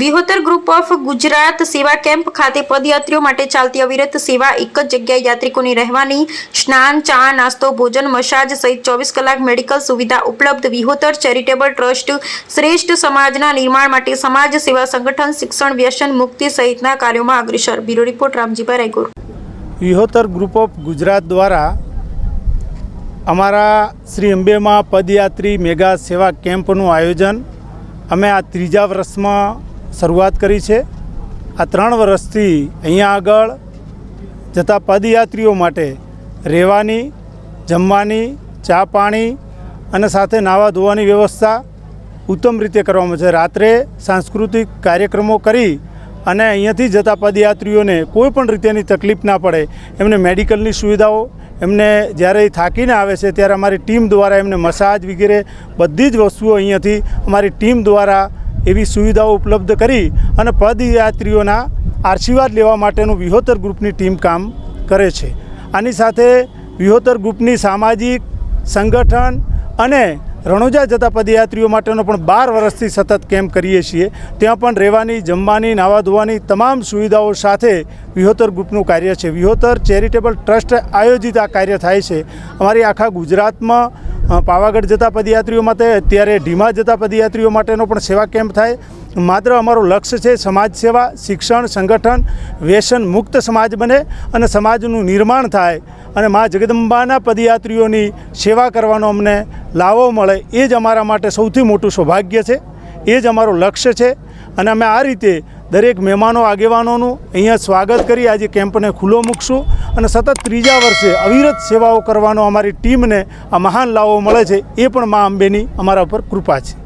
Vihotar group of Gujarat સેવા camp ખાતે પદયાત્રીઓ માટે ચાલતી અવિરત સેવા એક જ જગ્યાએ યાત્રિકોની રહેવાની, સ્નાન, ચા, નાસ્તો, ભોજન, મસાજ સહિત ચોવીસ કલાક મેડિકલ સુવિધા ઉપલબ્ધ વિહોતર ચેરિટેબલ ટ્રસ્ટ શ્રેષ્ઠ સમાજના નિર્માણ માટે સમાજ સેવા સંગઠન શિક્ષણ વ્યસન મુક્તિ સહિતના કાર્યોમાં અગ્રેસર. Bureau report, Ramjibhai Raygor. Vihotar group of Gujarat દ્વારા અમારા શ્રી અંબેમાં પદયાત્રી મેગા સેવા કેમ્પનું આયોજન અમે આ ત્રીજા વર્ષમાં શરૂઆત કરી છે. આ ત્રણ વર્ષથી અહીંયા આગળ જતા પદયાત્રીઓ માટે રહેવાની, જમવાની, ચા પાણી અને સાથે નાવા ધોવાની વ્યવસ્થા ઉત્તમ રીતે કરવામાં છે. રાત્રે સાંસ્કૃતિક કાર્યક્રમો કરી અને અહીંયાથી જતા પદયાત્રીઓને કોઈ પણ રીતેની તકલીફ ના પડે, એમને મેડિકલની સુવિધાઓ, એમને જ્યારે થાકીને આવે છે ત્યારે અમારી ટીમ દ્વારા એમને મસાજ વગેરે બધી જ વસ્તુઓ અહીંયાથી અમારી ટીમ દ્વારા એવી સુવિધાઓ ઉપલબ્ધ કરી અને પદયાત્રીઓના આશીર્વાદ લેવા માટેનું વિહોતર ગ્રુપની ટીમ કામ કરે છે. આની સાથે વિહોતર ગ્રુપની સામાજિક, સંગઠન અને રણોજા જતા પદયાત્રીઓ માટેનો પણ બાર વર્ષથી સતત કેમ્પ કરીએ છીએ. ત્યાં પણ રહેવાની, જમવાની, નાવા ધોવાની તમામ સુવિધાઓ સાથે વિહોતર ગ્રુપનું કાર્ય છે. વિહોતર ચેરિટેબલ ટ્રસ્ટ આયોજિત આ કાર્ય થાય છે. અમારી આખા ગુજરાતમાં પાવાગઢ જતા પદયાત્રીઓ માટે, અત્યારે ઢીમા જતા પદયાત્રીઓ માટેનો પણ સેવા કેમ્પ થાય. માત્ર અમારું લક્ષ્ય છે સમાજ સેવા, શિક્ષણ, સંગઠન, વ્યસન મુક્ત સમાજ બને અને સમાજનું નિર્માણ થાય અને મા જગદંબાના પદયાત્રીઓની સેવા કરવાનો અમને લાવો મળે, એ જ અમારા માટે સૌથી મોટું સૌભાગ્ય છે. એ જ અમારું લક્ષ્ય છે અને અમે આ રીતે દરેક મહેમાનો, આગેવાનોનું અહીંયા સ્વાગત કરી આજે કેમ્પને ખુલ્લો મૂકશું અને સતત ત્રીજા વર્ષે અવિરત સેવાઓ કરવાનો અમારી ટીમને આ મહાન લાવો મળે છે એ પણ મા અંબેની અમારા ઉપર કૃપા છે.